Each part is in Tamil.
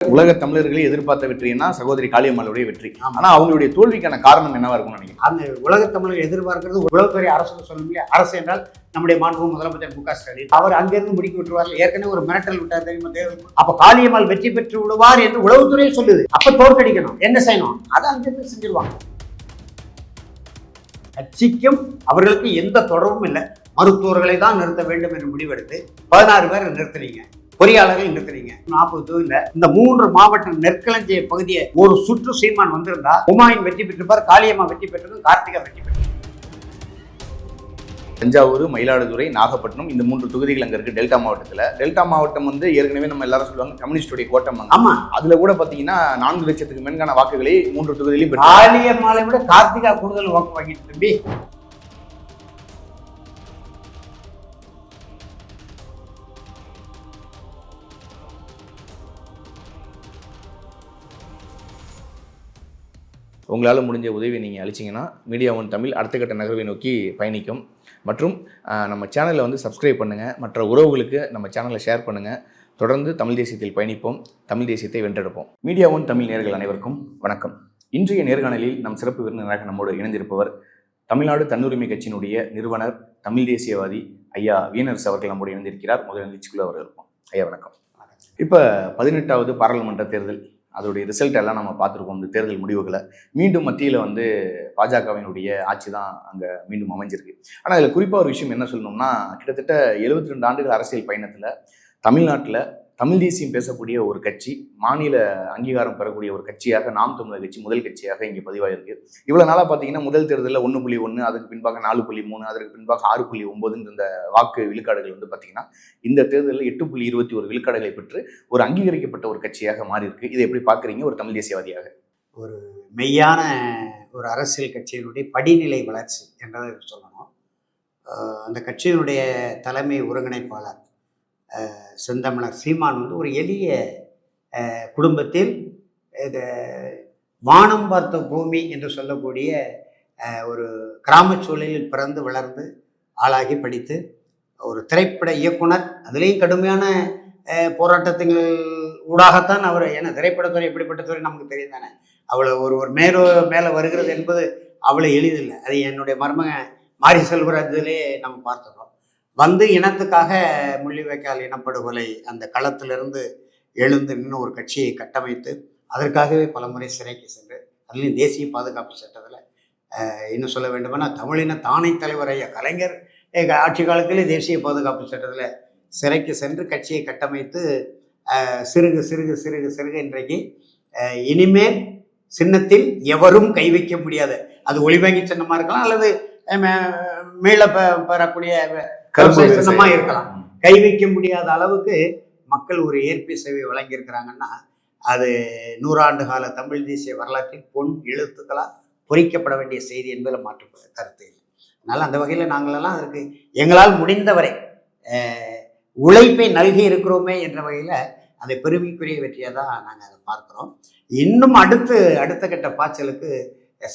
உலக தமிழர்களே எதிர்பார்த்த வெற்றினா சகோதரி காளியம்மாளுடைய வெற்றி. ஆனா அவங்களுடைய தோல்விக்கான காரணம் என்னவா இருக்கும் நினைக்கிறேன் அந்த உலக தமிழர்கள் எதிர்பார்க்கிறது உலகத்துறை அரசு சொல்ல அரசு என்றால் நம்முடைய மாண்பு முதலமைச்சர் மு க ஸ்டாலின். அவர் அங்கிருந்து முடிக்க விட்டுருவார் ஏற்கனவே ஒரு மிரட்டல் விட்டார் தெரியுமா தேர்தல் அப்ப காளியம்மாள் வெற்றி பெற்று விடுவார் என்று உளவுத்துறையே சொல்லுது. அப்ப தோற்கடிக்கணும். என்ன செய்யணும்? அதை அங்கிருந்து செஞ்சிருவாங்க. கட்சிக்கும் அவர்களுக்கு எந்த தொடர்பும் இல்லை. மருத்துவர்களை தான் நிறுத்த வேண்டும் என்று முடிவெடுத்து பதினாறு பேரை நிறுத்துறீங்க பொறியாளர்கள் நிறுத்துறீங்க. நாற்பது தொகுதியில் இந்த மூன்று மாவட்ட நெற்களஞ்சிய பகுதியை ஒரு சுற்று சீமான் வந்திருந்தா உமாயின் வெற்றி பெற்றிருப்பார் காளியம்மா வெற்றி பெற்றிருக்கும் கார்த்திகா வெற்றி பெற்று தஞ்சாவூர் மயிலாடுதுறை நாகப்பட்டினம் இந்த மூன்று தொகுதிகள் அங்க இருக்கு டெல்டா மாவட்டத்துல. டெல்டா மாவட்டம் வந்து ஏற்கனவே நம்ம எல்லாரும் சொல்லுவாங்க கம்யூனிஸ்டுடைய கோட்டம். ஆமா. அதுல கூட பாத்தீங்கன்னா நான்கு லட்சத்துக்கு மேன்கான வாக்குகளை மூன்று தொகுதியிலும் பெற்று காளியம்மாளை விட கார்த்திகா கூடுதல் வாக்கு வாங்கிட்டு தம்பி. உங்களால் முடிஞ்ச உதவி நீங்கள் அளிச்சிங்கன்னா மீடியா ஒன் தமிழ் அடுத்த கட்ட நகர்வை நோக்கி பயணிக்கும். மற்றும் நம்ம சேனலை வந்து சப்ஸ்கிரைப் பண்ணுங்கள் மற்ற உறவுகளுக்கு நம்ம சேனலை ஷேர் பண்ணுங்கள் தொடர்ந்து தமிழ் தேசியத்தில் பயணிப்போம். தமிழ் தேசியத்தை வென்றெடுப்போம். மீடியா ஒன் தமிழ் நேர்கள் அனைவருக்கும் வணக்கம். இன்றைய நேர்காணலில் நம் சிறப்பு விருந்தினராக நம்மோடு இணைந்திருப்பவர் தமிழ்நாடு தன்னுரிமை கட்சியினுடைய நிறுவனர் தமிழ் தேசியவாதி ஐயா வீனர்ஸ் அவர்கள் நம்மோடு இணைந்திருக்கிறார். முதல் நிகழ்ச்சிக்குள்ள அவர் இருப்போம். ஐயா வணக்கம். இப்போ பதினெட்டாவது பாராளுமன்ற தேர்தல். அதோடைய ரிசல்ட் எல்லாம் நம்ம பார்த்துருக்கோம். இந்த தேர்தல் முடிவுகளை. மீண்டும் மத்தியில் வந்து பாஜகவினுடைய ஆட்சி தான் அங்கே மீண்டும் அமைஞ்சிருக்கு. ஆனால் இதில் குறிப்பாக ஒரு விஷயம் என்ன சொல்லணும்னா கிட்டத்தட்ட 72 ரெண்டு ஆண்டுகள் அரசியல் பயணத்தில் தமிழ்நாட்டில் தமிழ் தேசியம் பேசக்கூடிய ஒரு கட்சி மாநில அங்கீகாரம் பெறக்கூடிய ஒரு கட்சியாக நாம் தமிழர் கட்சி முதல் கட்சியாக இங்கே பதிவாயிருக்கு. இவ்வளோ நாளாக பார்த்தீங்கன்னா முதல் தேர்தலில் ஒன்று புள்ளி ஒன்று அதுக்கு பின்பாக நாலு புள்ளி மூணு அதற்கு பின்பாக ஆறு புள்ளி ஒன்பதுன்ற இந்த வாக்கு விழுக்காடுகள் வந்து பார்த்தீங்கன்னா இந்த தேர்தலில் எட்டு புள்ளி இருபத்தி ஒரு விழுக்காடுகளை பெற்று ஒரு அங்கீகரிக்கப்பட்ட ஒரு கட்சியாக மாறி இருக்கு இதை எப்படி பார்க்குறீங்க ஒரு தமிழ் தேசியவாதியாக? ஒரு மெய்யான ஒரு அரசியல் கட்சியினுடைய படிநிலை வளர்ச்சி என்றதை சொல்லணும். அந்த கட்சியினுடைய தலைமை ஒருங்கிணைப்பாளர் செந்தமிழர் சீமான் வந்து ஒரு எளிய குடும்பத்தில் இது வானம் பார்த்த பூமி என்று சொல்லக்கூடிய ஒரு கிராமச் சூழலில் பிறந்து வளர்ந்து ஆளாகி படித்து ஒரு திரைப்பட இயக்குனர். அதுலேயும் கடுமையான போராட்டத்தின் ஊடாகத்தான் அவர் ஏன்னா திரைப்படத்துறை எப்படிப்பட்ட துறை நமக்கு தெரியும் தானே. அவளை ஒரு ஒரு மேலோ மேலே வருகிறது என்பது அவ்வளோ எளிதில்லை. அது என்னுடைய மருமகன் மாரி செல்வராஜிலே நம்ம பார்த்துக்கிறோம். வந்து இனத்துக்காக முள்ளிவாய்க்கால் இனப்படுகொலை அந்த களத்திலிருந்து எழுந்து நின்று ஒரு கட்சியை கட்டமைத்து அதற்காகவே பலமுறை சிறைக்கு சென்று அதுலேயும் தேசிய பாதுகாப்பு சட்டத்தில் இன்னும் சொல்ல வேண்டுமென்னா தமிழின தானை தலைவர் ஐயா கலைஞர் ஆட்சி காலத்திலே தேசிய பாதுகாப்பு சட்டத்தில் சிறைக்கு சென்று கட்சியை கட்டமைத்து சிறுகு சிறுகு சிறுகு சிறுகு இன்றைக்கு இனிமேல் சின்னத்தில் எவரும் கை வைக்க முடியாது. அது ஒளிவாங்கி சின்னமாக இருக்கலாம் அல்லது மே- மீள பெறக்கூடிய கருப்பு சின்னமா. இருக்கலாம். கை வைக்க முடியாத அளவுக்கு மக்கள் ஒரு ஏற்பி சேவை வழங்கியிருக்கிறாங்கன்னா அது நூறாண்டு கால தமிழ் தேசிய வரலாற்றில் பொன் எழுத்துக்களால் பொறிக்கப்பட வேண்டிய செய்தி என்பதில் மாற்று கருத்து இல்லை அதனால் அந்த வகையில் நாங்களெல்லாம் அதற்கு எங்களால் முடிந்தவரை உழைப்பை நல்கி இருக்கிறோமே என்ற வகையில் அதை பெருமைக்குரிய வெற்றியாக தான் நாங்கள் அதை பார்க்குறோம் இன்னும் அடுத்து அடுத்த கட்ட பாய்ச்சலுக்கு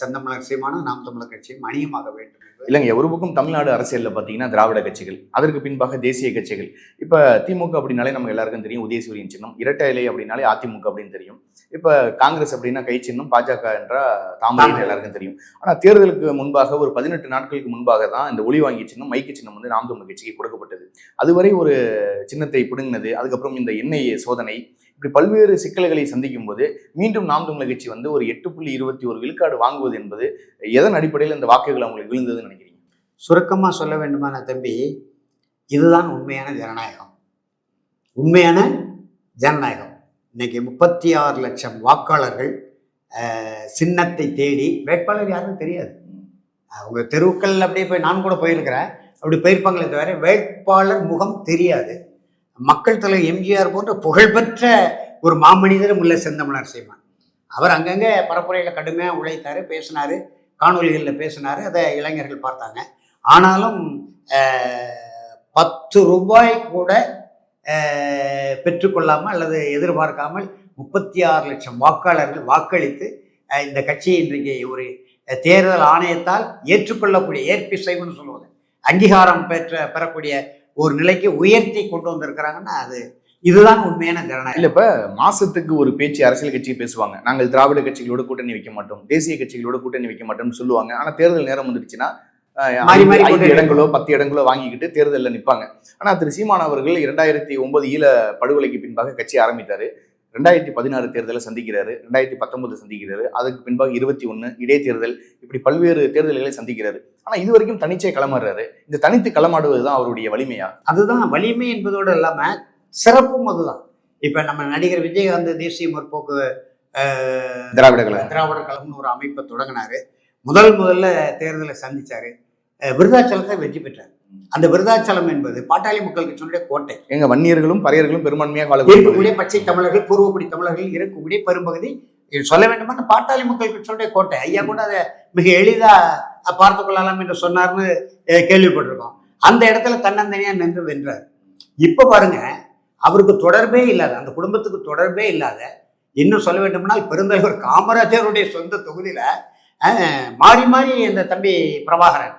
செந்தமிழர் சீமானும் நாம் தமிழர் கட்சியும் அணியமாக வேண்டும் இல்லைங்க ஒரு பக்கம் தமிழ்நாடு அரசியலில் பார்த்தீங்கன்னா திராவிட கட்சிகள் அதற்கு பின்பாக தேசிய கட்சிகள். இப்போ திமுக அப்படின்னாலே நம்ம எல்லாருக்கும் தெரியும் உதயசூரியன் சின்னம். இரட்டை இலை அப்படின்னாலே அதிமுக அப்படின்னு தெரியும். இப்போ காங்கிரஸ் அப்படின்னா கை சின்னம் பாஜக என்ற தாமரை. எல்லாருக்கும் தெரியும். ஆனால் தேர்தலுக்கு முன்பாக ஒரு பதினெட்டு நாட்களுக்கு முன்பாக தான் இந்த ஒளி வாங்கி சின்னம் மைக்கு சின்னம் வந்து நாம் தமிழ் கட்சிக்கு கொடுக்கப்பட்டது. அதுவரை ஒரு சின்னத்தை பிடுங்கினது அதுக்கப்புறம் இந்த எண்ணெய் சோதனை இப்படி பல்வேறு சிக்கல்களை சந்திக்கும் போது மீண்டும் நாம் தமிழக கட்சி வந்து ஒரு எட்டு புள்ளி இருபத்தி ஒரு விழுக்காடு வாங்குவது என்பது எதன் அடிப்படையில் இந்த வாக்குகள் அவங்களுக்கு விழுந்ததுன்னு நினைக்கிறீங்க? சுருக்கமாக சொல்ல வேண்டுமான தம்பி இதுதான் உண்மையான ஜனநாயகம். உண்மையான ஜனநாயகம். இன்னைக்கு முப்பத்தி ஆறு லட்சம் வாக்காளர்கள் சின்னத்தை தேடி வேட்பாளர் யாரும் தெரியாது. அவங்க தெருக்கள் அப்படியே போய் நான் கூட போயிருக்கிறேன். அப்படி போயிருப்பாங்களே தவிர வேட்பாளர் முகம் தெரியாது. மக்கள் தலைவர் எம்ஜிஆர் போன்ற புகழ்பெற்ற ஒரு மாமனிதரும் உள்ள செந்தமிழர் சீமான். அவர் அங்கங்கே பரப்புரையில் கடுமையாக உழைத்தார் பேசினார் காணொலிகளில் பேசினாரு அதை இளைஞர்கள் பார்த்தாங்க. ஆனாலும் பத்து ரூபாய் கூட பெற்றுக்கொள்ளாமல் அல்லது எதிர்பார்க்காமல் முப்பத்தி ஆறு லட்சம் வாக்காளர்கள் வாக்களித்து இந்த கட்சியை இன்றைக்கு ஒரு தேர்தல் ஆணையத்தால் ஏற்றுக்கொள்ளக்கூடிய ஏற்பிசைவுன்னு சொல்லுவாங்க. அங்கீகாரம் பெற்ற பெறக்கூடிய ஒரு நிலைக்கு உயர்த்தி கொண்டு வந்திருக்கிறாங்கன்னா அது இதுதான் உண்மையான ஜனநாயகம் இல்ல இப்ப மாசத்துக்கு ஒரு பேச்சு அரசியல் கட்சி பேசுவாங்க. நாங்கள் திராவிட கட்சிகளோட கூட்டணி வைக்க மாட்டோம் தேசிய கட்சிகளோட கூட்டணி வைக்க மாட்டோம்னு சொல்லுவாங்க. ஆனா தேர்தல் நேரம் வந்துடுச்சுன்னா ஐந்து- இடங்களோ பத்து இடங்களோ வாங்கிக்கிட்டு தேர்தலில் நிப்பாங்க. ஆனா திரு சீமான் அவர்கள் இரண்டாயிரத்தி ஒன்பது ஈழ படுகொலைக்கு பின்பாக கட்சி ஆரம்பித்தாரு. ரெண்டாயிரத்தி பதினாறு தேர்தலை சந்திக்கிறாரு ரெண்டாயிரத்தி பத்தொன்பது சந்திக்கிறாரு அதுக்கு பின்பாக இருபத்தி ஒன்று இடைத்தேர்தல் இப்படி பல்வேறு தேர்தல்களை சந்திக்கிறாரு. ஆனா இது வரைக்கும் தனிச்சே களமாடுறாரு. இந்த தனித்து களமாடுவது தான் அவருடைய வலிமையா? அதுதான் வலிமை என்பதோடு இல்லாம சிறப்பும் அதுதான். இப்ப நம்ம நடிகர் விஜயகாந்த் தேசிய முற்போக்கு திராவிட கழகம். திராவிடர் கழகம்னு ஒரு அமைப்பை தொடங்கினாரு. முதல் முதல்ல தேர்தலை சந்திச்சாரு. விருதாச்சலத்தை வெற்றி பெற்றார். அந்த விருதாச்சலம் என்பது பாட்டாளி மக்கள் கட்சியினுடைய கோட்டை. எங்க வன்னியர்களும் பறையர்களும் பெரும்பான்மையாக இருக்கக்கூடிய பச்சை தமிழர்கள் பூர்வக்குடி தமிழர்கள் இருக்கக்கூடிய பெரும்பகுதி சொல்ல வேண்டுமா? பாட்டாளி மக்கள் கட்சியுடைய கோட்டை. ஐயா கூட அதை மிக எளிதா பார்த்து கொள்ளலாம் என்று சொன்னார்னு கேள்விப்பட்டிருக்கோம். அந்த இடத்துல தன்னந்தனியா நின்று வென்றார். இப்ப பாருங்க அவருக்கு தொடர்பே இல்லாத அந்த குடும்பத்துக்கு தொடர்பே இல்லாத இன்னும் சொல்ல வேண்டுமானால் பெருந்தலைவர் காமராஜருடைய சொந்த தொகுதியில மாறி மாறி இந்த தம்பி பிரபாகரன்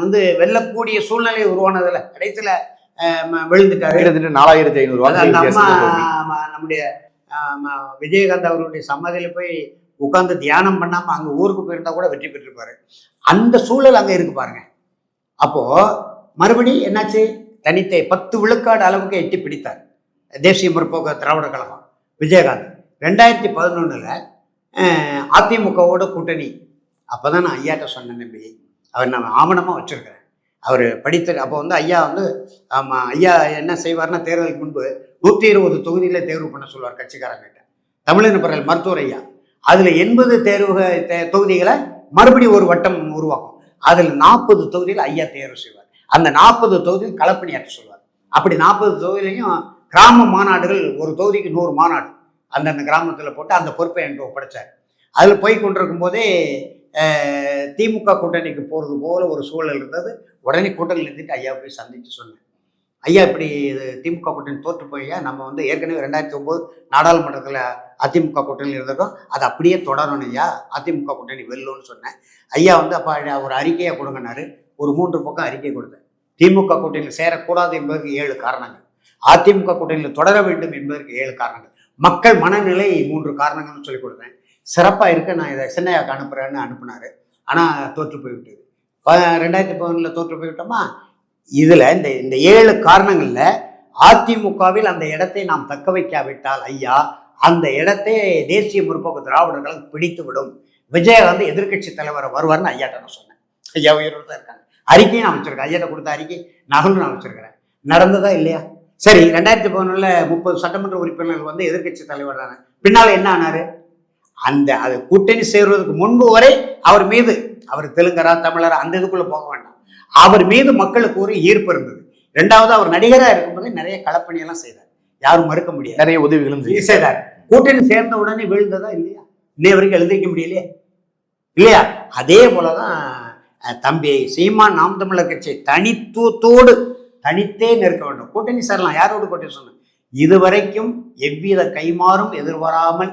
வந்து வெல்லக்கூடிய சூழ்நிலை உருவானதுல கடைசியில விழுந்துட்டாரு. கிட்டத்தட்ட நாலாயிரத்தி ஐநூறு அது அந்த அம்மா நம்முடைய விஜயகாந்த் அவருடைய சமாதியில போய் உட்கார்ந்து தியானம் பண்ணாம அங்க ஊருக்கு போயிருந்தா கூட வெற்றி பெற்றிருப்பாரு. அந்த சூழல் அங்க இருக்கு பாருங்க. அப்போ மறுபடி என்னாச்சு? தனித்தை பத்து விழுக்காடு அளவுக்கு எட்டி பிடித்தார். தேசிய முற்போக்கு திராவிட கழகம். விஜயகாந்த். ரெண்டாயிரத்தி பதினொன்னுல அதிமுகவோட கூட்டணி. அப்பதான் நான் ஐயாட்ட சொன்னேன் நம்பி அவர் நான் ஆவணமாக வச்சுருக்கிறேன். அவர் படித்த அப்போ வந்து ஐயா வந்து ஆமாம் ஐயா என்ன செய்வார்னா தேர்தலுக்கு முன்பு நூற்றி இருபது தொகுதியில் தேர்வு பண்ண சொல்லுவார் கட்சிக்காரங்கிட்ட தமிழின பரவல் மருத்துவர் ஐயா. அதில் எண்பது தேர்வு தொகுதிகளை மறுபடியும் ஒரு வட்டம் உருவாக்கும். அதில் நாற்பது தொகுதியில் ஐயா தேர்வு செய்வார். அந்த நாற்பது தொகுதியில் களப்பணியாற்ற சொல்வார் அப்படி நாற்பது தொகுதியிலையும் கிராம மாநாடுகள் ஒரு தொகுதிக்கு நூறு மாநாடு அந்தந்த கிராமத்தில் போட்டு அந்த பொறுப்பை என்று ஒப்படைச்சார். அதில் போய் கொண்டிருக்கும் போதே திமுக கூட்டணிக்கு போகிறது போல ஒரு சூழல் இருந்தது. உடனே கூட்டணியில் இருந்துட்டு ஐயா போய் சந்திச்சு சொன்னேன். ஐயா இப்படி இது திமுக கூட்டணி தோற்று போய்யா நம்ம வந்து ஏற்கனவே ரெண்டாயிரத்தி ஒம்பது நாடாளுமன்றத்தில் அதிமுக கூட்டணியில் இருந்திருக்கோம். அது அப்படியே தொடரணும் ஐயா. அதிமுக கூட்டணி வெல்லும்னு சொன்னேன். ஐயா வந்து அப்போ ஒரு அறிக்கையை கொடுங்கனாரு ஒரு மூன்று பக்கம் அறிக்கை கொடுத்தேன். திமுக கூட்டணியில் சேரக்கூடாது என்பதற்கு ஏழு காரணங்கள். அதிமுக கூட்டணியில் தொடர வேண்டும் என்பதற்கு ஏழு காரணங்கள். மக்கள் மனநிலை மூன்று காரணங்கள்னு சொல்லி கொடுத்தேன். சிறப்பாக இருக்க நான் இதை சின்னையாக்கு அனுப்புகிறேன்னு அனுப்புனார். ஆனால் தோற்று போய்விட்டது. ரெண்டாயிரத்தி பதினொன்றில் தோற்று போய்விட்டோமா? இதில் இந்த இந்த ஏழு காரணங்களில் அதிமுகவில் அந்த இடத்தை நாம் தக்க வைக்காவிட்டால் ஐயா அந்த இடத்தை தேசிய முற்போக்கு திராவிடர்கள் பிடித்து விடும். விஜயகாந்த் எதிர்க்கட்சி தலைவர் வருவார்னு ஐயாட்ட நான் சொன்னேன். ஐயா உயிரோடு தான் இருக்காங்க. அறிக்கையும் நான் வச்சிருக்கேன். ஐயாட்ட கொடுத்த அறிக்கை நகலும் நான் வச்சிருக்கிறேன். நடந்ததா இல்லையா? சரி ரெண்டாயிரத்தி பதினொன்றில் முப்பது சட்டமன்ற உறுப்பினர்கள் வந்து எதிர்க்கட்சி தலைவர் தானே. பின்னால் என்ன ஆனார்? அந்த அது கூட்டணி சேர்வதற்கு முன்பு வரை அவர் மீது அவர் தெலுங்கரா தமிழரா அந்த இதுக்குள்ள போக வேண்டாம். அவர் மீது மக்களுக்கு ஒரு ஈர்ப்பு இருந்தது. ரெண்டாவது அவர் நடிகரா இருக்கும்போது நிறைய களப்பணியெல்லாம் செய்தார். யாரும் மறுக்க முடியாது. நிறைய உதவிகளும் செய்தார். கூட்டணி சேர்ந்த உடனே வீழ்ந்ததா இல்லையா? இன்னைய வரைக்கும் எழுதிக்க முடியலையே. இல்லையா? அதே போலதான் தம்பி சீமான் நாம் தமிழர் கட்சி தனித்துவத்தோடு தனித்தே நிற்க வேண்டும். கூட்டணி சேரலாம். யாரோடு கூட்டணி சொன்ன இதுவரைக்கும் எவ்வித கைமாறும் எதிர்வராமல்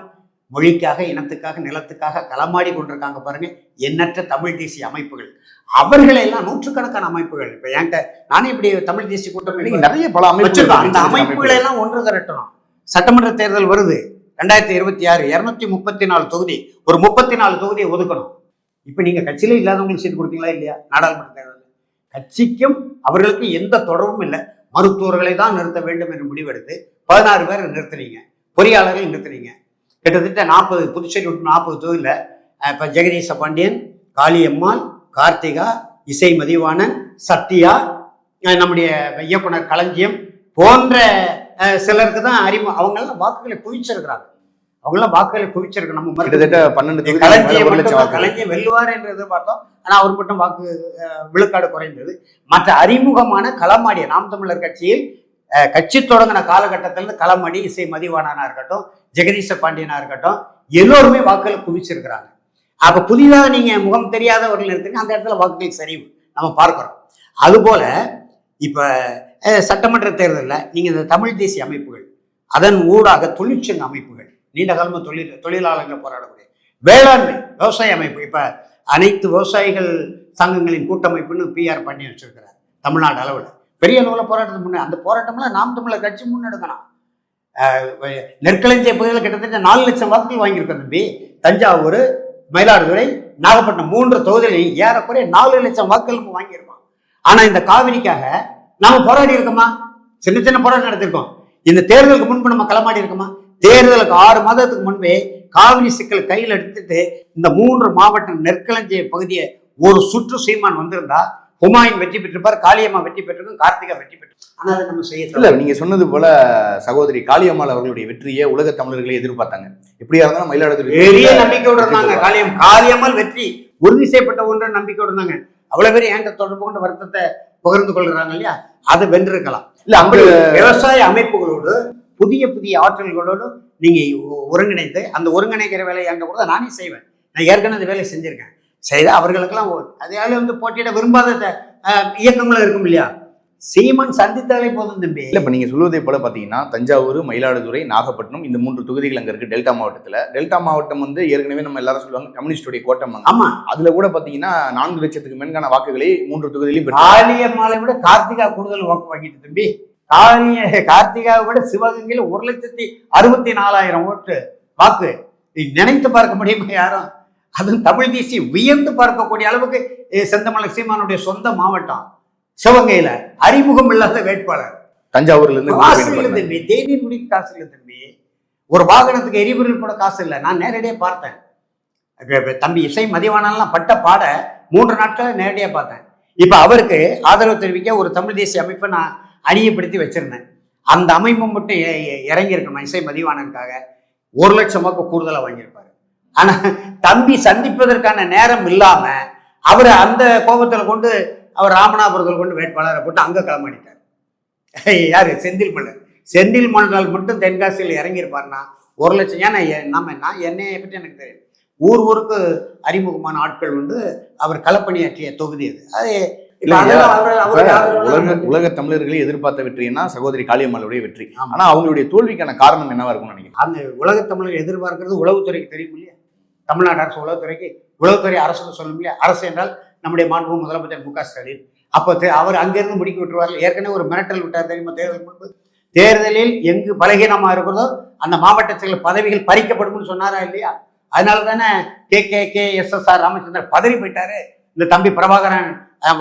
மொழிக்காக இனத்துக்காக நிலத்துக்காக களமாடி கொண்டிருக்காங்க பாருங்க எண்ணற்ற தமிழ் தேசிய அமைப்புகள். அவர்களை எல்லாம் நூற்றுக்கணக்கான அமைப்புகள். இப்ப என்கிட்ட நானே இப்படி தமிழ் தேசிய கூட்டம் நிறைய பல அந்த அமைப்புகள் எல்லாம் ஒன்று திரட்டணும். சட்டமன்ற தேர்தல் வருது. ரெண்டாயிரத்தி இருபத்தி ஆறு இருநூத்தி முப்பத்தி நாலு தொகுதி. ஒரு முப்பத்தி நாலு தொகுதியை ஒதுக்கணும். இப்ப நீங்க கட்சியில இல்லாதவங்களுக்கு சீட் கொடுத்தீங்களா இல்லையா? நாடாளுமன்ற தேர்தல் கட்சிக்கும் அவர்களுக்கு எந்த தொடர்பும் இல்லை. மருத்துவர்களை தான் நிறுத்த வேண்டும் என்று முடிவெடுத்து பதினாறு பேர் நிறுத்துறீங்க பொறியாளர்கள் நிறுத்துறீங்க கிட்டத்தட்ட நாற்பது புதுச்சேரி உட்பட நாற்பது தொகுதியில் இப்போ ஜெகதீச பாண்டியன் காளியம்மாள் கார்த்திகா இசை மதிவாணன் சத்யா நம்முடைய இயக்குனர் களஞ்சியம் போன்ற சிலருக்கு தான் அறிமுகம் அவங்கெல்லாம் வாக்குகளை குவிச்சிருக்கிறாங்க. அவங்கெல்லாம் வாக்குகளை குவிச்சிருக்கு நம்ம கிட்டத்தட்ட பன்னெண்டு களஞ்சியம் களஞ்சியம் வெல்லுவார் என்று எதிர்பார்த்தோம் ஆனா அவர் மட்டும் வாக்கு விழுக்காடு குறைந்தது. மற்ற அறிமுகமான களமாடிய நாம் தமிழர் கட்சியில் கட்சி தொடங்கின காலகட்டத்திலிருந்து களமாடி இசை மதிவாணனா இருக்கட்டும் ஜெகதீச பாண்டியனா இருக்கட்டும் எல்லோருமே வாக்குகளை குவிச்சிருக்கிறாங்க. அப்ப புதிதாக நீங்க முகம் தெரியாதவர்கள் எடுத்தீங்க அந்த இடத்துல வாக்குகள் சரிவு. நம்ம பார்க்கிறோம். அதுபோல இப்ப சட்டமன்ற தேர்தலில் நீங்க இந்த தமிழ் தேசிய அமைப்புகள் அதன் ஊடாக தொழிற்சங்க அமைப்புகள் நீண்ட காலமாக தொழில் தொழிலாளர்கள் போராடக்கூடிய வேளாண்மை விவசாய அமைப்பு இப்ப அனைத்து விவசாயிகள் சங்கங்களின் கூட்டமைப்புன்னு பிஆர் பண்ணி வச்சிருக்கிறார் தமிழ்நாடு அளவில். பெரிய அளவில் போராட்டத்துக்கு முன்னே அந்த போராட்டம்லாம் நாம் தமிழர் கட்சி முன்னெடுக்கணும். நெற்களஞ்சிய பகுதியில் கிட்டத்தட்ட நாலு லட்சம் வாக்குகள் வாங்கியிருக்கோம் தம்பி. தஞ்சாவூர் மயிலாடுதுறை நாகப்பட்டினம் மூன்று தொகுதிகளையும் ஏறக்குறைய நாலு லட்சம் வாக்குகள் வாங்கியிருக்கோம். ஆனால் இந்த காவிரிக்காக நாம் போராடி இருக்கோமா? சின்ன சின்ன போராட்டம் நடத்திருக்கோம். இந்த தேர்தலுக்கு முன்பு நம்ம களமாடி இருக்கோமா? தேர்தலுக்கு ஆறு மாதத்துக்கு முன்பே காவிரி சிக்கல் கையில் எடுத்துட்டு இந்த மூன்று மாவட்ட நெற்களஞ்சிய பகுதியை ஒரு சுற்று சீமான் வந்திருந்தா ஹுமாயூன் வெற்றி பெற்றிருப்பார் காளியம்மா வெற்றி பெற்றிருக்கும் கார்த்திகா வெற்றி பெற்று ஆனா அதை நம்ம செய்ய இல்ல நீங்க சொன்னது போல சகோதரி காளியம்மாள் அவர்களுடைய வெற்றியை உலக தமிழர்களே எதிர்பார்த்தாங்க. எப்படியா இருந்தாலும் மயிலாடுதுறை பெரிய நம்பிக்கையோடு இருந்தாங்க காளியம். காளியம்மாள் வெற்றி உறுதி செய்யப்பட்ட ஒன்று நம்பிக்கையோடு இருந்தாங்க. அவ்வளவு பேர் என்கிட்ட தொடர்பு கொண்டு வருத்தத்தை பகிர்ந்து கொள்கிறாங்க இல்லையா? அதை வென்றிருக்கலாம். இல்ல அங்க அப்படி விவசாய அமைப்புகளோடு புதிய புதிய ஆற்றல்களோடு நீங்க ஒ- ஒருங்கிணைத்து அந்த ஒருங்கிணைக்கிற வேலையை என்கிட்ட கூட நானே செய்வேன். நான் ஏற்கனவே அந்த வேலையை செஞ்சிருக்கேன். செய்த அவர்களுக்கெல்லாம் அதையால வந்து போட்டியிட விரும்பாத இயக்கங்களும் இருக்கும் இல்லையா? சீமன் சந்தித்தாலே போதும் தம்பி. இல்ல இப்ப நீங்க சொல்வதை போல பாத்தீங்கன்னா தஞ்சாவூர் மயிலாடுதுறை நாகப்பட்டினம் இந்த மூன்று தொகுதிகள் அங்க இருக்கு டெல்டா மாவட்டத்துல. டெல்டா மாவட்டம் வந்து ஏற்கனவே நம்ம எல்லாரும் சொல்லுவாங்க கம்யூனிஸ்டுடைய கோட்டம் அங்க. ஆமா. அதுல கூட பாத்தீங்கன்னா நான்கு லட்சத்துக்கு மேன்கான வாக்குகளை மூன்று தொகுதியிலும் பெற்றாங்க. காளியம்மாளை விட கார்த்திகா கூடுதல் வாக்கு வாங்கிட்டு தம்பி. காளிய கார்த்திகாவை விட சிவகங்கையில் ஒரு லட்சத்தி அறுபத்தி நாலாயிரம் ஓட்டு வாக்கு. நினைத்து பார்க்க முடியுமா யாரும்? அதுவும் தமிழ் தேசிய வியந்து பார்க்கக்கூடிய அளவுக்கு செந்தமலை சீமானுடைய சொந்த மாவட்டம் சிவகங்கையில அறிமுகம் இல்லாத வேட்பாளர். தஞ்சாவூர்ல இருந்து காசு இல்லை. தம்பி தேநீர் குடிக்க காசு இல்லை தம்பி ஒரு வாகனத்துக்கு எரிபொருள் கூட காசு இல்லை. நான் நேரடியாக பார்த்தேன். தம்பி இசை மதிவானெல்லாம் பட்ட பாட மூன்று நாட்கள் நேரடியாக பார்த்தேன். இப்போ அவருக்கு ஆதரவு தெரிவிக்க ஒரு தமிழ் தேசிய அமைப்பை நான் அணியப்படுத்தி வச்சிருந்தேன். அந்த அமைப்பு மட்டும் இறங்கியிருக்கணும் இசை மதிவாணனுக்காக ஒரு லட்சம் வாக்கு கூடுதலாக வாங்கியிருப்பாரு ஆனா தம்பி சந்திப்பதற்கான நேரம் இல்லாம அவர் அந்த கோபத்தில் கொண்டு அவர் ராமநாதபுரத்தில் கொண்டு வேட்பாளரை போட்டு அங்க களமாடிட்டார். யாரு? செந்தில் மலர் செந்தில் மலரால் மட்டும் தென்காசியில் இறங்கியிருப்பாருன்னா ஒரு லட்சம் ஏன்னா நம்ம நான் என்னைய பற்றி எனக்கு தெரியும். ஊர் ஊருக்கு அறிமுகமான ஆட்கள் வந்து அவர் களப்பணியாற்றிய தொகுதி அது. உலக உலக தமிழர்களே எதிர்பார்த்த வெற்றினா சகோதரி காளியம்மாளுடைய வெற்றி. ஆனா அவங்களுடைய தோல்விக்கான காரணம் என்னவா இருக்கும்னு நினைக்கிறேன் அந்த உலகத் தமிழர் எதிர்பார்க்கிறது உளவுத்துறைக்கு தெரியும் இல்லையா? தமிழ்நாடு அரசு உளவுத்துறைக்கு உளவுத்துறை அரசுன்னு சொல்லும் இல்லையா? அரசு என்றால் நம்முடைய மாண்பு முதலமைச்சர் மு க ஸ்டாலின். அப்போ அவர் அங்கிருந்து முடிக்கி விட்டுருவார் ஏற்கனவே ஒரு மிரட்டல் விட்டார் தெரியுமா தேர்தல் முன்பு? தேர்தலில் எங்கு பலகீனமாக இருக்கிறதோ அந்த மாவட்டத்தில் பதவிகள் பறிக்கப்படும்னு சொன்னாரா இல்லையா? அதனால தானே K K K S S R Ramachandran பதறி போயிட்டாரு. இந்த தம்பி பிரபாகரன்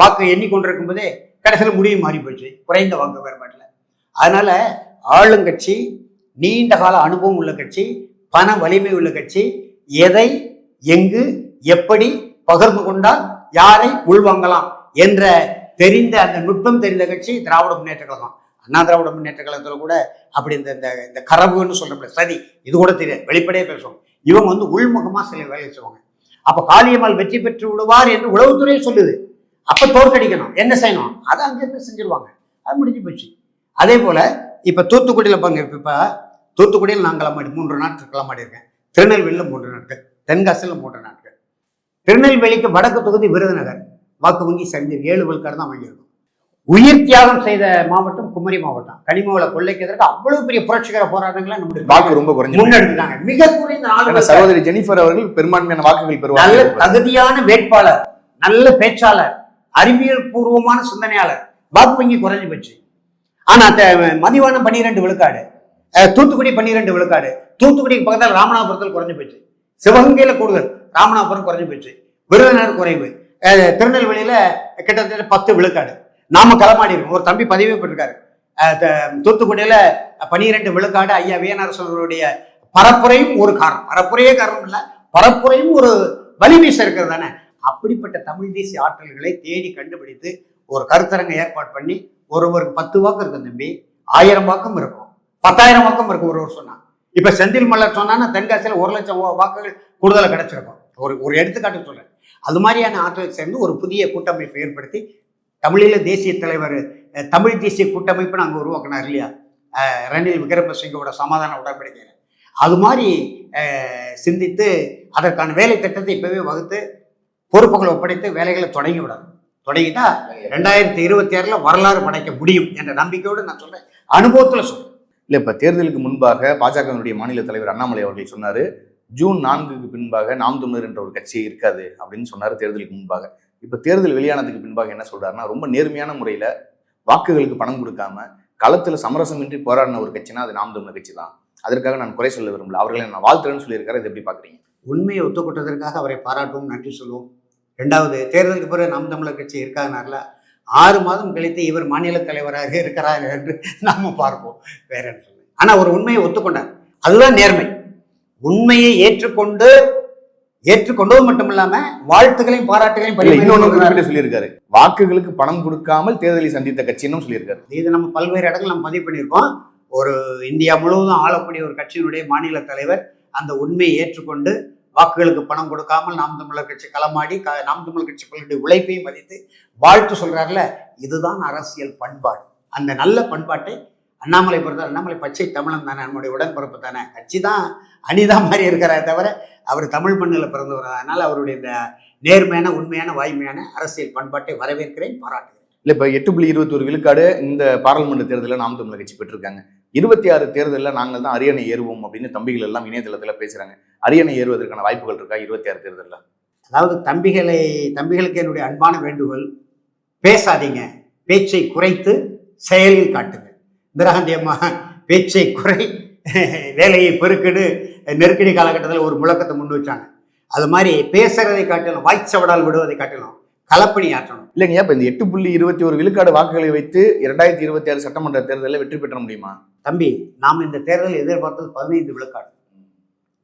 வாக்கு எண்ணிக்கொண்டிருக்கும் போதே கடைசியில் முடிவு மாறி போச்சு. குறைந்த வாக்கு வேறுபாட்டில். அதனால ஆளுங்கட்சி நீண்ட கால அனுபவம் உள்ள கட்சி பண வலிமை உள்ள கட்சி எதை எங்கு எப்படி பகிர்ந்து கொண்டால் யாரை உள்வாங்கலாம் என்ற தெரிந்த அந்த நுட்பம் தெரிந்த கட்சி திராவிட முன்னேற்ற கழகம். அண்ணா திராவிட முன்னேற்ற கழகத்தில் கூட அப்படி இந்த இந்த இந்த கரவுன்னு சொல்றோம்ல சரி இது கூட தெரியாது. வெளிப்படையே பேசுவோம். இவங்க வந்து உள்முகமாக சில வேலை செய்வாங்க. அப்போ காளியம்மாள் வெற்றி பெற்று விடுவார் என்று உளவுத்துறை சொல்லுது. அப்போ தோற்கடிக்கணும். என்ன செய்யணும்? அதை அங்கிருந்து செஞ்சிருவாங்க. அது முடிஞ்சு போச்சு. அதே போல் இப்போ தூத்துக்குடியில் பாருங்க இப்போ தூத்துக்குடியில் நான் கிளம்பாடி மூன்று நாட்கள் கிளம்பாடி இருக்கேன். திருநெல்வேலியில் மூன்று நாட்கள் தென்காசியில் மூன்று நாட்கள். திருநெல்வேலிக்கு வடக்கு தொகுதி விருதுநகர் வாக்கு வங்கி சரிஞ்சு ஏழு விழுக்காடு தான் வாங்கியிருக்கும். உயிர் தியாகம் செய்த மாவட்டம் குமரி மாவட்டம். கனிமவள கொள்ளைக்கு அவ்வளவு பெரிய புரட்சிகர போராட்டங்களை நம்முடைய வாக்கு ரொம்ப குறைஞ்சு முன்னெடுத்தாங்க. மிக குறைந்த விழுக்காடு. சகோதரி ஜெனிஃபர் அவர்கள் பெரும்பான்மையான வாக்குகள் நல்ல பெறுவாங்க தகுதியான வேட்பாளர் நல்ல பேச்சாளர் அறிவியல் பூர்வமான சிந்தனையாளர். வாக்கு வங்கி குறைஞ்சு போச்சு. ஆனா த- மதிவானம் பன்னிரெண்டு விழுக்காடு. தூத்துக்குடி பன்னிரெண்டு விழுக்காடு. தூத்துக்குடிக்கு பக்கத்தில் ராமநாதபுரத்தில் குறைஞ்சு போச்சு சிவகங்கையில் கூடுதல் ராமநாதபுரம் குறைஞ்சு போச்சு விருதுநகர் குறைவு. திருநெல்வேலியில் திருநெல்வேலியில கிட்டத்தட்ட பத்து விழுக்காடு. நாம களமாடி இருக்கோம். ஒரு தம்பி பதிவே போட்டிருக்காரு தூத்துக்குடியில் தூத்துக்குடியில பன்னிரெண்டு விழுக்காடு ஐயா வியனரசனுடைய பரப்புரையும் ஒரு காரணம். பரப்புரையே காரணம் இல்லை பரப்புரையும் ஒரு வலிமீச இருக்கிறது தானே. அப்படிப்பட்ட தமிழ் தேசிய ஆற்றல்களை தேடி கண்டுபிடித்து ஒரு கருத்தரங்க ஏற்பாடு பண்ணி ஒருவருக்கு பத்து வாக்கு இருக்கும் தம்பி. ஆயிரம் வாக்கும் இருக்கும். பத்தாயிரம் வாக்கம் இருக்கும் ஒருவர் சொன்னா. இப்ப செந்தில் மலர் சொன்னா தென்காசியில் ஒரு லட்சம் வாக்குகள் கூடுதலாக கிடைச்சிருக்கும். ஒரு ஒரு எடுத்துக்காட்டு சொல்றேன். அது மாதிரியான ஆற்றலை சேர்ந்து ஒரு புதிய கூட்டமைப்பை ஏற்படுத்தி தமிழீழ தேசிய தலைவர் தமிழ் தேசிய கூட்டமைப்பு நாங்கள் உருவாக்கினார் இல்லையா? ரணில் விக்ரமசிங்கோட சமாதான உடன்படிக்கை அது மாதிரி சிந்தித்து அதற்கான வேலை திட்டத்தை இப்பவே வகுத்து பொறுப்புகளை ஒப்படைத்து வேலைகளை தொடங்கி விடணும். தொடங்கிட்டா ரெண்டாயிரத்தி இருபத்தி ஆறில் வரலாறு படைக்க முடியும் என்ற நம்பிக்கையோடு நான் சொல்றேன். அனுபவத்தில் சொல்றேன். இல்லை இப்போ தேர்தலுக்கு முன்பாக பாஜகவினுடைய மாநில தலைவர் அண்ணாமலை அவர்கள் சொன்னார் ஜூன் நான்குக்கு பின்பாக நாம் தமிழர் என்ற ஒரு கட்சி இருக்காது அப்படின்னு சொன்னார் தேர்தலுக்கு முன்பாக. இப்போ தேர்தல் வெளியானதுக்கு பின்பாக என்ன சொல்கிறாருன்னா ரொம்ப நேர்மையான முறையில் வாக்குகளுக்கு பணம் கொடுக்காம களத்தில் சமரசமின்றி போராடின ஒரு கட்சினா அது நாம் தமிழர் கட்சி தான். அதற்காக நான் குறை சொல்ல விரும்பல. அவர்களை நான் வாழ்த்துறேன்னு சொல்லியிருக்காரு. இது எப்படி பார்க்குறீங்க உண்மையை ஒத்துக்கொட்டதற்காக அவரை பாராட்டுவோம் நன்றி சொல்லுவோம். ரெண்டாவது தேர்தலுக்கு பிறகு நாம் தமிழர் கட்சி இருக்காதனால ஆறு மாதம் கழித்து இவர் மாநில தலைவராக இருக்கிறார் என்று நாம பார்ப்போம். வேற என்ன சொல்ல ஆனா ஒரு உண்மையை ஒத்துக்கொண்டார். அதுதான் நேர்மை. உண்மையை ஏற்றுக்கொண்டு ஏற்றுக்கொண்டது மட்டும் இல்லாம வாழ்த்துக்களையும் பாராட்டுகளையும். குறிப்பிட்டு சொல்லியிருக்காரு. வாக்குகளுக்கு பணம் கொடுக்காமல் தேர்தலை சந்தித்த கட்சின்னு சொல்லியிருக்காரு. இது நம்ம பல்வேறு இடங்கள் நம்ம பதிவு பண்ணியிருக்கோம். ஒரு இந்தியா முழுவதும் ஆளக்கூடிய ஒரு கட்சியினுடைய மாநில தலைவர் அந்த உண்மையை ஏற்றுக்கொண்டு வாக்குகளுக்கு பணம் கொடுக்காமல் நாம் தமிழர் கட்சி களமாடி க- நாம் தமிழர் கட்சி பிள்ளைகளுடைய உழைப்பையும் மதித்து வாழ்த்து சொல்கிறார்ல இதுதான் அரசியல் பண்பாடு. அந்த நல்ல பண்பாட்டை அண்ணாமலை பொறுத்த அண்ணாமலை பச்சை தமிழன் தானே நம்முடைய உடன்பிறப்பு தானே. கட்சி தான் அனிதா மாதிரி இருக்கிறாரே தவிர அவர் தமிழ் மண்ணில் பிறந்தவர். அதனால் அவருடைய இந்த நேர்மையான உண்மையான வாய்மையான அரசியல் பண்பாட்டை வரவேற்கிறேன் பாராட்டுகிறேன். இல்லை இப்போ எட்டு புள்ளி இருபத்தி ஒரு விழுக்காடு இந்த பாராளுமன்ற தேர்தலில் நாம் தமிழர் கட்சி பெற்றிருக்காங்க. இருபத்தி ஆறு தேர்தலில் நாங்கள் தான் அரியணை ஏறுவோம் அப்படின்னு தம்பிகள் எல்லாம் இணையதளத்தில் பேசுகிறாங்க அரியணை ஏறுவதற்கான வாய்ப்புகள் இருக்கா இருபத்தி ஆறு தேர்தலில்? அதாவது தம்பிகளை தம்பிகளுக்கு என்னுடைய அன்பான வேண்டுகோள் பேசாதீங்க. பேச்சை குறைத்து செயலில் காட்டுங்க. இந்திராகாந்தி பேச்சை குறை வேலையை பெருக்குன்னு நெருக்கடி காலகட்டத்தில் ஒரு முழக்கத்தை முன் வச்சாங்க. அது மாதிரி பேசுகிறதை காட்டிலும் வாய்ச்சவடால் விடுவதை காட்டிலும் களப்பணி ஆற்றணும். இல்லைங்க இப்ப இந்த எட்டு புள்ளி இருபத்தி ஒரு விழுக்காடு வாக்குகளை வைத்து இரண்டாயிரத்தி இருபத்தி ஆறு சட்டமன்ற தேர்தலில் வெற்றி பெற்ற முடியுமா? தம்பி நாம் இந்த தேர்தலில் எதிர்பார்த்தது பதினைந்து விழுக்காடு.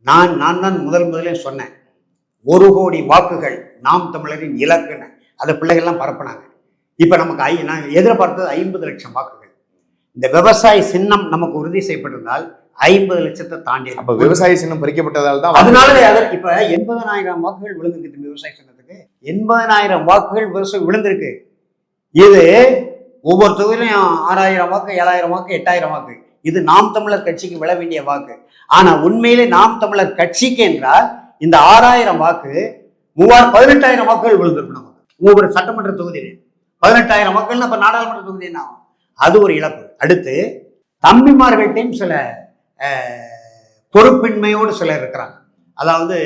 நான் நான் தான் முதல் முதலே சொன்னேன். ஒரு கோடி வாக்குகள் நாம் தமிழரின் இலக்குன்னு அதை பிள்ளைகள்லாம் பரப்புனாங்க. இப்போ நமக்கு ஐ நான் எதிர்பார்த்தது ஐம்பது லட்சம் வாக்குகள். இந்த விவசாய சின்னம் நமக்கு உறுதி செய்யப்பட்டிருந்தால் ஐம்பது லட்சத்தை தாண்டி அப்ப விவசாய சின்னம் பறிக்கப்பட்டதால் தான் அதனால அதற்கு இப்ப எண்பதனாயிரம் வாக்குகள் விழுந்திருக்கு விவசாய சின்னத்துக்கு. எண்பதனாயிரம் வாக்குகள் விவசாயம் விழுந்திருக்கு. இது ஒவ்வொரு தொகுதியிலும் ஆறாயிரம் வாக்கு ஏழாயிரம் வாக்கு எட்டாயிரம் வாக்கு. இது நாம் தமிழர் கட்சிக்கு விழ வேண்டிய வாக்கு. ஆனா உண்மையிலே நாம் தமிழர் கட்சிக்கு என்றால் இந்த ஆறாயிரம் வாக்கு மூவாயிரம் பதினெட்டாயிரம் வாக்குகள் விழுந்திருக்கு நமக்கு. ஒவ்வொரு சட்டமன்ற தொகுதியிலே. பதினெட்டாயிரம் வாக்குகள் அப்ப நாடாளுமன்ற தொகுதி என்ன ஆகும்? அது ஒரு இழப்பு. அடுத்து தம்பிமார்கள்ட்டையும் சில பொறுப்பின்மையோடு சிலர் இருக்கிறாங்க. அதாவது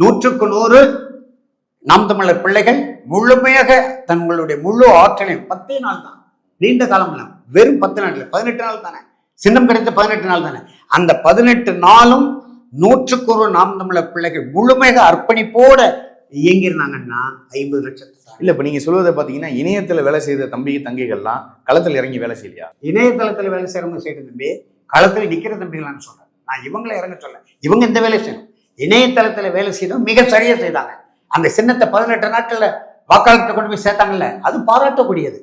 நூற்றுக்கு நூறு நாம் தமிழர் பிள்ளைகள் முழுமையாக தங்களுடைய முழு ஆற்றலையும் பத்தே நாள் தான் நீண்ட காலம் இல்லை வெறும் பத்து நாள் இல்லை பதினெட்டு நாள் தானே சின்னம் கிடைத்த பதினெட்டு நாள் தானே அந்த பதினெட்டு நாளும் நூற்றுக்கு ஒரு நாம் தமிழர் பிள்ளைகள் முழுமையாக அர்ப்பணிப்போட இயங்கியிருந்தாங்கன்னா ஐம்பது லட்சத்து. இல்ல இப்ப நீங்க சொல்வதை பாத்தீங்கன்னா இணையத்துல வேலை செய்த தம்பி தங்கைகள்லாம் களத்தில் இறங்கி வேலை செய்யலையா? இணையதளத்தில் வேலை செய்யறவங்க செய்யற தம்பி களத்தில் நிக்கிற தம்பிகளான்னு சொல்றேன். நான் இவங்களை இறங்க சொல்ல இவங்க இந்த வேலை செய்யணும். இணையதளத்தில் வேலை செய்தவங்க மிக சரியா செய்தாங்க. அந்த சின்னத்தை பதினெட்டு நாட்கள்ல வாக்காளர்கிட்ட கொண்டு போய் சேர்த்தாங்கல்ல அது பாராட்டக்கூடியது.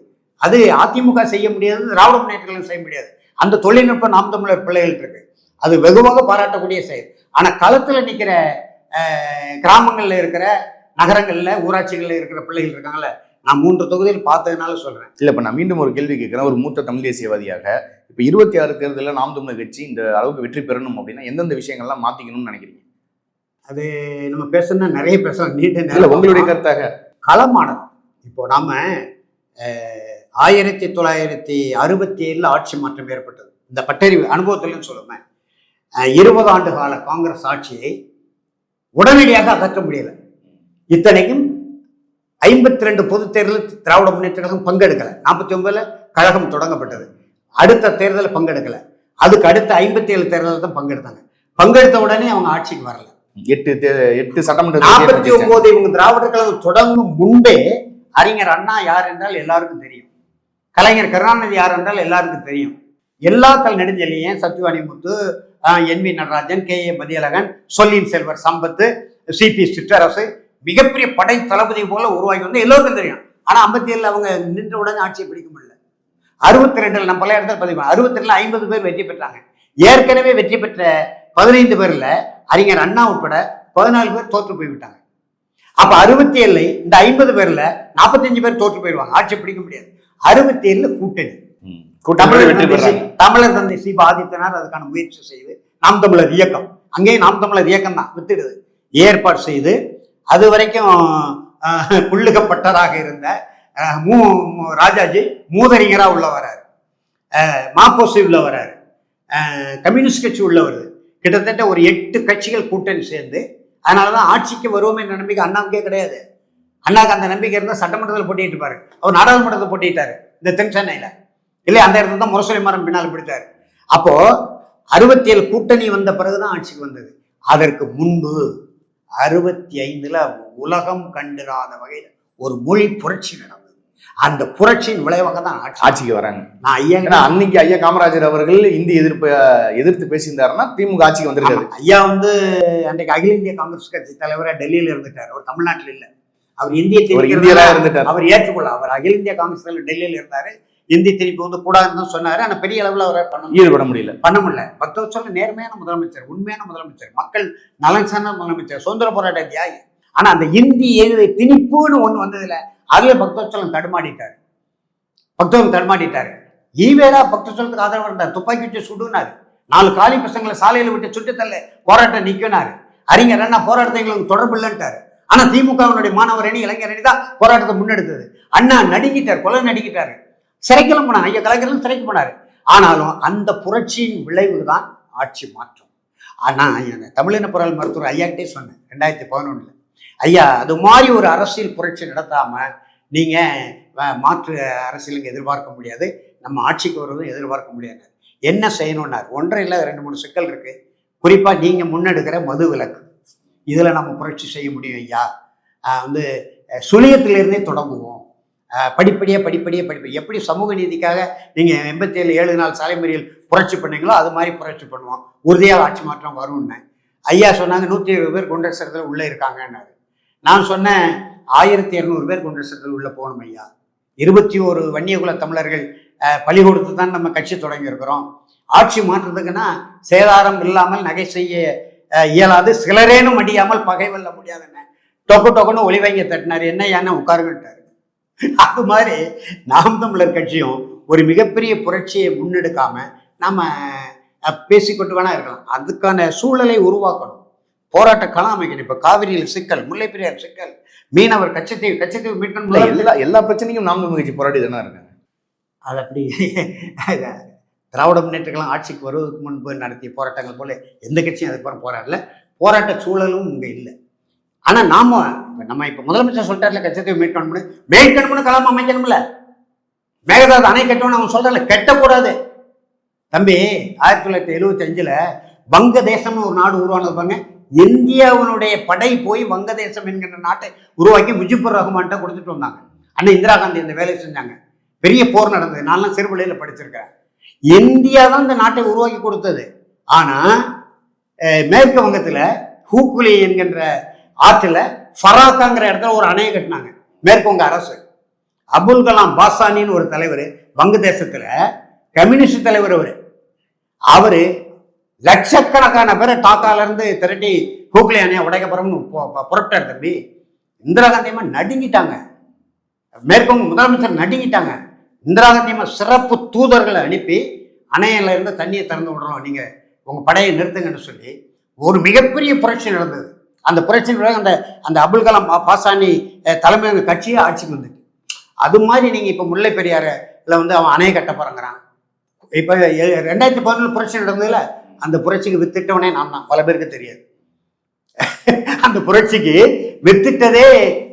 அது அதிமுக செய்ய முடியாது திராவிட முன்னேற்றங்களும் செய்ய முடியாது. அந்த தொழில்நுட்பம் நாம் தமிழர் பிள்ளைகள் இருக்கு. அது வெகுவாக பாராட்டக்கூடிய செயல். ஆனால் களத்தில் நிற்கிற கிராமங்களில் இருக்கிற நகரங்களில் ஊராட்சிகளில் இருக்கிற பிள்ளைகள் இருக்காங்கல்ல நான் மூன்று தொகுதியில் பார்த்ததுனால சொல்கிறேன் இல்லை இப்போ நான் மீண்டும் ஒரு கேள்வி கேட்குறேன். ஒரு மூத்த தமிழ் தேசியவாதியாக இப்போ இருபத்தி ஆறு தேர்தலில் நாம் தமிழர் கட்சி இந்த அளவுக்கு வெற்றி பெறணும் அப்படின்னா எந்தெந்த விஷயங்கள்லாம் மாற்றிக்கணும்னு நினைக்கிறீங்க? அது நம்ம பேசணும்னா நிறைய பேசலாம். நீண்ட நேரம் உங்களுடைய கருத்தாக. களமானது இப்போ நாம ஆயிரத்தி தொள்ளாயிரத்தி அறுபத்தி ஏழுல ஆட்சி மாற்றம் ஏற்பட்டது. இந்த பட்டறிவு அனுபவத்தில்னு சொல்லுவேன். இருபது ஆண்டு கால காங்கிரஸ் ஆட்சியை உடனடியாக அகற்ற முடியல. இத்தனைக்கும் ஐம்பத்தி ரெண்டு பொது தேர்தலில் திராவிட முன்னேற்ற கழகம் பங்கெடுக்கல. நாற்பத்தி ஒன்பதுல கழகம் தொடங்கப்பட்டது. அடுத்த தேர்தலில் பங்கெடுக்கல. அதுக்கு அடுத்த ஐம்பத்தி ஏழு தேர்தலில் தான் பங்கெடுத்தாங்க. பங்கெடுத்த உடனே அவங்க ஆட்சிக்கு வரல. எட்டு எட்டு சட்டமன்ற நாற்பத்தி. ஒன்பது இவங்க திராவிடர் கழகம் தொடங்கும் முன்பே அறிஞர் அண்ணா யார் என்றால் எல்லாருக்கும் தெரியும். கலைஞர் கருணாநிதி யார் என்றால் எல்லாருக்கும் தெரியும். எல்லா கல் Nedunchezhiyan Sathyavani Muthu N V Natarajan K. A. Mathiyazhagan சொல்லின் செல்வர் சம்பத்து சி. பி. சிற்றரசு மிகப்பெரிய படை தளபதி போல உருவாகி வந்து எல்லோருக்கும் தெரியும். ஆனா ஐம்பத்தி ஏழுல அவங்க நின்ற உடனே ஆட்சியை பிடிக்க முடியல. அறுபத்தி ரெண்டுல நம்ம பல இடத்துல பதிவு அறுபத்தி ரெண்டுல ஐம்பது பேர் வெற்றி பெற்றாங்க. ஏற்கனவே வெற்றி பெற்ற பதினைந்து பேர்ல அறிஞர் அண்ணா உட்பட பதினாலு பேர் தோற்று போய்விட்டாங்க. அப்ப அறுபத்தி ஏழுல இந்த ஐம்பது பேர்ல நாற்பத்தஞ்சு பேர் தோற்று போயிடுவாங்க. ஆட்சி பிடிக்க முடியாது. அறுபத்தி ஏழுல கூட்டணி தமிழர் தந்தை சி- ஆதித்தனார் அதுக்கான முயற்சி செய்து நாம் தமிழர் இயக்கம். அங்கேயும் நாம் தமிழர் இயக்கம் தான். வித்துடுது. ஏற்பாடு செய்து அது வரைக்கும் புள்ளுகப்பட்டராக இருந்த மூ ராஜாஜி மூதறிஞரா உள்ள வராரு மாப்போசி உள்ள வராரு கம்யூனிஸ்ட் கட்சி உள்ள வருது கிட்டத்தட்ட ஒரு எட்டு கட்சிகள் கூட்டணி சேர்ந்து அதனால தான் ஆட்சிக்கு வருவோம் என்ற நம்பிக்கை அண்ணாவுக்கே கிடையாது. அண்ணாக்கு அந்த நம்பிக்கை இருந்தால் சட்டமன்றத்தில் போட்டிட்டு இருப்பாரு. அவர் நாடாளுமன்றத்தில் போட்டிட்டாரு இந்த தென் சென்னையில. இல்லை அந்த இடத்துல தான் முரசொலி மரம் பின்னால் பிடித்தார் அப்போ அறுபத்தி ஏழு கூட்டணி வந்த பிறகுதான் ஆட்சிக்கு வந்தது. அதற்கு முன்பு அறுபத்தி ஐந்துல உலகம் கண்டிராத வகையில் ஒரு மொழி புரட்சி நடந்தது அந்த புரட்சியின் விளைவாக தான் ஆட்சி. ஆட்சிக்கு வராங்க. நான் ஐயா அன்னைக்கு ஐயா காமராஜர் அவர்கள் இந்தி எதிர்ப்பு எதிர்த்து பேசியிருந்தாருன்னா திமுக ஆட்சிக்கு வந்திருக்காது ஆமா. ஐயா வந்து அன்றைக்கு அகில இந்திய காங்கிரஸ் கட்சி தலைவரா டெல்லியில இருந்துட்டார். அவர் தமிழ்நாட்டில் இல்ல. அவர் இந்திய ஒரு திணிக்கிறதுனால இந்தியரா இருந்துட்டார். அவர் ஏற்றுக்கொள்ள அவர் அகில இந்திய காங்கிரஸ் தலைவர் டெல்லியில இருந்தாரு. இந்தி திணிப்பு வந்து கூடாதுன்னு தான் சொன்னாரு. ஆனா பெரிய அளவுல அவரை பண்ண. ஈடுபட முடியல. பண்ண முடியல. பக்தவச்சல நேர்மையான முதலமைச்சர் உண்மையான முதலமைச்சர் மக்கள் நலன் சார்ந்த முதலமைச்சர் சுதந்திர போராட்ட தியாகி ஆனா அந்த இந்தி எதிரை திணிப்புன்னு ஒண்ணு வந்ததுல அதுல பக்தவச்சலம் தடுமாடிட்டார். பக்தவன் தடுமாடிட்டாரு. ஈவேரா பக்தோச்சலத்துக்கு ஆதரவு இருந்தார். துப்பாக்கி வச்சு சுடுனாரு. நாலு காலி பசங்களை சாலையில விட்டு சுட்டு தள்ள போராட்டம் நிக்கினாரு. அறிஞர் அண்ணா போராட்டத்தை எங்களுக்கு தொடர்பு இல்லைன்ட்டாரு. ஆனா திமுகவினுடைய மாணவர் அணி இளைஞர் அணி தான் போராட்டத்தை முன்னெடுத்தது. அண்ணா நடுங்கிட்டார் கொலை நடுங்கிட்டாரு. சிறைக்கெல்லாம் போனார். ஐயா கலைஞரும் சிறைக்கு போனாரு. ஆனாலும் அந்த புரட்சியின் விளைவு தான் ஆட்சி மாற்றம். ஆனா தமிழின பொருள் மருத்துவர் ஐயாக்கிட்டே சொன்னேன். ரெண்டாயிரத்தி பதினொன்றில் ஐயா அது மாதிரி ஒரு அரசியல் புரட்சி நடத்தாம நீங்க மாற்று அரசியலுக்கு எதிர்பார்க்க முடியாது. நம்ம ஆட்சிக்கு வருவதும் எதிர்பார்க்க முடியாது. என்ன செய்யணும்னார்? ஒன்றை இல்லை ரெண்டு மூணு சிக்கல் இருக்கு. குறிப்பா நீங்க முன்னெடுக்கிற மது விலக்கு. இதுல நம்ம புரட்சி செய்ய முடியும் ஐயா. வந்து சுழியத்திலிருந்தே தொடங்குவோம். அஹ், படிப்படியா படிப்படியா படிப்பு எப்படி சமூக நீதிக்காக நீங்க எண்பத்தி ஏழு ஏழு நாள் சாலை மறியல் புரட்சி பண்ணீங்களோ அது மாதிரி புரட்சி பண்ணுவோம். உறுதியாக ஆட்சி மாற்றம் வரும்னு. ஐயா சொன்னாங்க நூற்றி இருபது பேர் குண்டரசத்தில் உள்ளே இருக்காங்கன்னாரு. நான் சொன்னேன் ஆயிரத்தி இரநூறு பேர் குண்டரசத்தில் உள்ளே போகணும் ஐயா. இருபத்தி ஒரு வன்னியகுல தமிழர்கள் அஹ், கொடுத்து தான் நம்ம கட்சி தொடங்கியிருக்கிறோம். ஆட்சி மாற்றுறதுக்குன்னா சேதாரம் இல்லாமல் நகை செய்ய இயலாது. சிலரேனும் அடியாமல் பகை வெல்ல முடியாதுன்னு டொக்கு டொக்குன்னு ஒளிவைங்க தட்டினார். என்ன ஏன்னா உட்காருங்கட்டாரு அது மாதிரி நாம் தமிழர் கட்சியும் ஒரு மிகப்பெரிய புரட்சியை முன்னெடுக்காம நம்ம பேசிக்கொண்டு வேணா இருக்கலாம். அதுக்கான சூழலை உருவாக்கணும். போராட்ட களம் அமைக்கணும் இப்ப காவிரியில் சிக்கல் முல்லை பெரியார் சிக்கல் மீனவர் கச்சத்தீவு கச்சத்தீவு மீட்கணும் எல்லா எல்லா பிரச்சனைக்கும் நாம் தமிழ் கட்சி போராடி தானே இருக்காங்க. அது அப்படி திராவிட முன்னேற்றங்களும் ஆட்சிக்கு வருவதற்கு முன்பு நடத்திய போராட்டங்கள் போல எந்த கட்சியும் அதுக்கப்புறம் போராடல. போராட்ட சூழலும் இங்க இல்லை. ஆனா நாம நம்ம இப்ப முதலமைச்சர் சொல்லிட்டார்ல கட்சத்தை மீட்கணும்னு மீட்கணும்னு களம் அமைக்கணும்ல. மேகதாது அணை கட்டணும்னு அவன் சொல்றான்ல கட்டக்கூடாது. தம்பி ஆயிரத்தி தொள்ளாயிரத்தி எழுவத்தி அஞ்சில் வங்கதேசம்னு ஒரு நாடு உருவானது பாருங்க. இந்தியாவினுடைய படை போய் வங்கதேசம் என்கின்ற நாட்டை உருவாக்கி முஜிபுர் ரஹ்மான்கிட்ட கொடுத்துட்டு வந்தாங்க. அண்ணன் இந்திரா காந்தி இந்த வேலையை செஞ்சாங்க. பெரிய போர் நடந்தது. நான்லாம் சிறுபிள்ளையில படிச்சிருக்கேன் இந்தியா தான் இந்த நாட்டை உருவாக்கி கொடுத்தது. ஆனால் மேற்கு வங்கத்தில் ஹூக்குலி என்கின்ற ஆற்றில் ஃபராக்காங்கிற இடத்துல ஒரு அணையை கட்டினாங்க. மேற்கு வங்க அரசு. அபுல் கலாம் பாசானின்னு ஒரு தலைவர் வங்கதேசத்தில் கம்யூனிஸ்ட் தலைவர் அவர். அவரு லட்சக்கணக்கான பேரை டாக்கால இருந்து திரட்டி ஹூக்லி அணையை உடைக்க போறோம்னு தம்பி. இந்திரா காந்தி அம்மா நடுங்கிட்டாங்க. மேற்கொண்டு முதலமைச்சர் நடுங்கிட்டாங்க. இந்திரா காந்தி அம்மா சிறப்பு தூதர்களை அனுப்பி அணையில இருந்து தண்ணியை திறந்து விடுறோம். நீங்க உங்க படையை நிறுத்துங்கன்னு சொல்லி ஒரு மிகப்பெரிய புரட்சி நடந்தது. அந்த புரட்சியின் பிறகு அந்த அந்த அபுல் கலாம் பாசானி அஹ், கட்சியே ஆட்சிக்கு வந்துட்டு. அது மாதிரி நீங்க இப்ப முல்லை பெரியாரில் வந்து அவன் அணையை கட்ட போறங்கிறான். இப்போ ரெண்டாயிரத்தி பதினொன்று புரட்சி நடந்ததுல அந்த புரட்சிக்கு வித்திட்டவனே நான் தான். பல பேருக்கு தெரியாது. அந்த புரட்சிக்கு வித்திட்டதே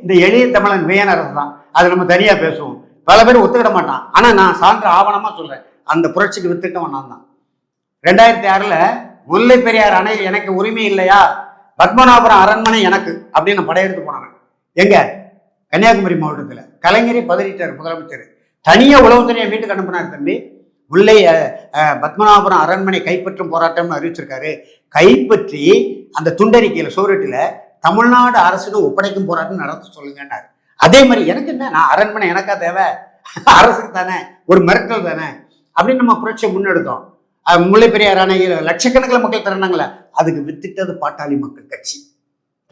இந்த எளிய தமிழன் வியனரசு தான். அது நம்ம தனியாக பேசுவோம். பல பேர் ஒத்துக்கிட மாட்டான். ஆனால் நான் சான்ற ஆவணமாக சொல்கிறேன் அந்த புரட்சிக்கு வித்திட்டவன் நான் தான். ரெண்டாயிரத்தி ஆறில் முல்லை பெரியார் அணையில் எனக்கு உரிமை இல்லையா? பத்மநாபுரம் அரண்மனை எனக்கு அப்படின்னு படையெடுத்து போனாங்க. எங்க? கன்னியாகுமரி மாவட்டத்தில். கலைஞரை பதறிட்டார் முதலமைச்சர். தனியாக உளவுத்துறையை வீட்டுக்கு அனுப்பினார் தம்பி. முல்லை பத்மநாபுரம் பத்மநாபபுரம் அரண்மனை கைப்பற்றும் போராட்டம்னு அறிவிச்சிருக்காரு. கைப்பற்றி அந்த துண்டறிக்கையில் சோரட்டில் தமிழ்நாடு அரசிடம் ஒப்படைக்கும் போராட்டம் நடத்த சொல்லுங்கன்னாரு. அதே மாதிரி எனக்கு என்ன நான் அரண்மனை எனக்கா தேவை? அரசுக்கு தானே ஒரு மிரட்டல் தானே? அப்படின்னு நம்ம புரட்சியை முன்னெடுத்தோம். முல்லை பெரியார் அணையில் லட்சக்கணக்கில் மக்கள் திறனாங்களே அதுக்கு வித்திட்டது பாட்டாளி மக்கள் கட்சி.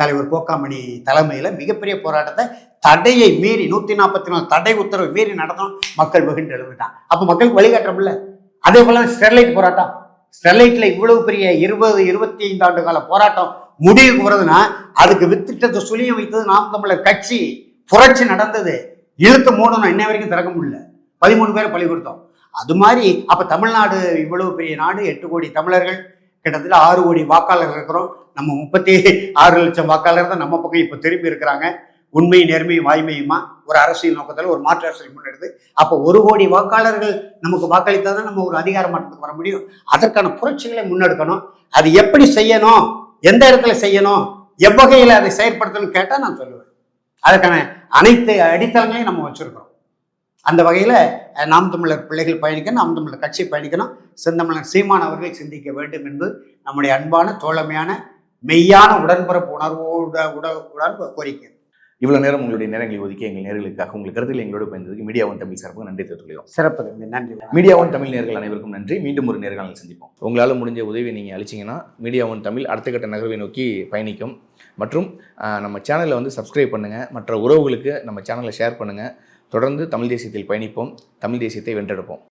தலைவர் கோக்காமணி தலைமையில் மிகப்பெரிய போராட்டத்தை தடையை மீறி நூற்றி நாற்பத்தி நாலு தடை உத்தரவை மீறி நடந்தோம் மக்கள் வெகுண்டு எழுந்துட்டான் அப்போ மக்களுக்கு வழிகாட்டுறோம்ல. அதே போல ஸ்டெர்லைட் போராட்டம். ஸ்டெர்லைட்ல இவ்வளவு பெரிய இருபது இருபத்தி ஐந்து ஆண்டு கால போராட்டம் முடிவுக்கு வருதுன்னா அதுக்கு வித்திட்டத்தை சுழிய வைத்தது நாம் தமிழர் கட்சி. புரட்சி நடந்தது. இழுத்து மூடணும் இன்ன வரைக்கும் திறக்க முடியல. பதிமூணு பேரை பழி கொடுத்தோம். அது மாதிரி அப்ப தமிழ்நாடு இவ்வளவு பெரிய நாடு எட்டு கோடி தமிழர்கள் கிட்டத்தட்ட ஆறு கோடி வாக்காளர்கள் இருக்கிறோம். நம்ம முப்பத்தி ஆறு லட்சம் வாக்காளர் தான் நம்ம பக்கம் இப்போ திரும்பி இருக்கிறாங்க. உண்மை நேர்மையும் வாய்மையுமா? ஒரு அரசியல் நோக்கத்தில் ஒரு மாற்று அரசியல் முன்னெடுத்து அப்போ ஒரு கோடி வாக்காளர்கள் நமக்கு வாக்களித்தால் தான் நம்ம ஒரு அதிகார மாற்றத்துக்கு வர முடியும். அதற்கான புரட்சிகளை முன்னெடுக்கணும். அது எப்படி செய்யணும்? எந்த இடத்துல செய்யணும்? எவ்வகையில் அதை செயற்படுத்தணும்னு கேட்டால் நான் சொல்லுவேன். அதற்கான அனைத்து அடித்தளங்களையும் நம்ம வச்சுருக்கிறோம். அந்த வகையில் நாம் தமிழர் பிள்ளைகள் பயணிக்கணும் நாம் தமிழர் கட்சி பயணிக்கணும். செந்தமிழர் சீமான் அவர்களை சிந்திக்க வேண்டும் என்பது நம்முடைய அன்பான தோழமையான மெய்யான உடன்பிறப்பு உணர்வோட உட உடன் கோரிக்கை. இவ்வளோ நேரம் உங்களுடைய நேரங்களை ஒதுக்கி எங்கள் நேர்களுக்காக உங்கள் கருத்தில் எங்களோடு பயந்ததுக்கு மீடியா ஒன் தமிழ் சார்பாக நன்றி தெரிவித்துள்ளோம் சிறப்பு நன்றி. மீடியா ஒன் தமிழ் நேர்கள் அனைவருக்கும் நன்றி. மீண்டும் ஒரு நேர்காணல் சந்திப்போம். உங்களால் முடிஞ்ச உதவி நீங்கள் அளிச்சிங்கன்னா மீடியா ஒன் தமிழ் அடுத்த கட்ட நகர்வை நோக்கி பயணிக்கும். மற்றும் நம்ம சேனலை வந்து சப்ஸ்கிரைப் பண்ணுங்கள் மற்ற உறவுகளுக்கு நம்ம சேனலை ஷேர் பண்ணுங்கள் தொடர்ந்து தமிழ் தேசியத்தில் பயணிப்போம். தமிழ் தேசியத்தை வென்றெடுப்போம்.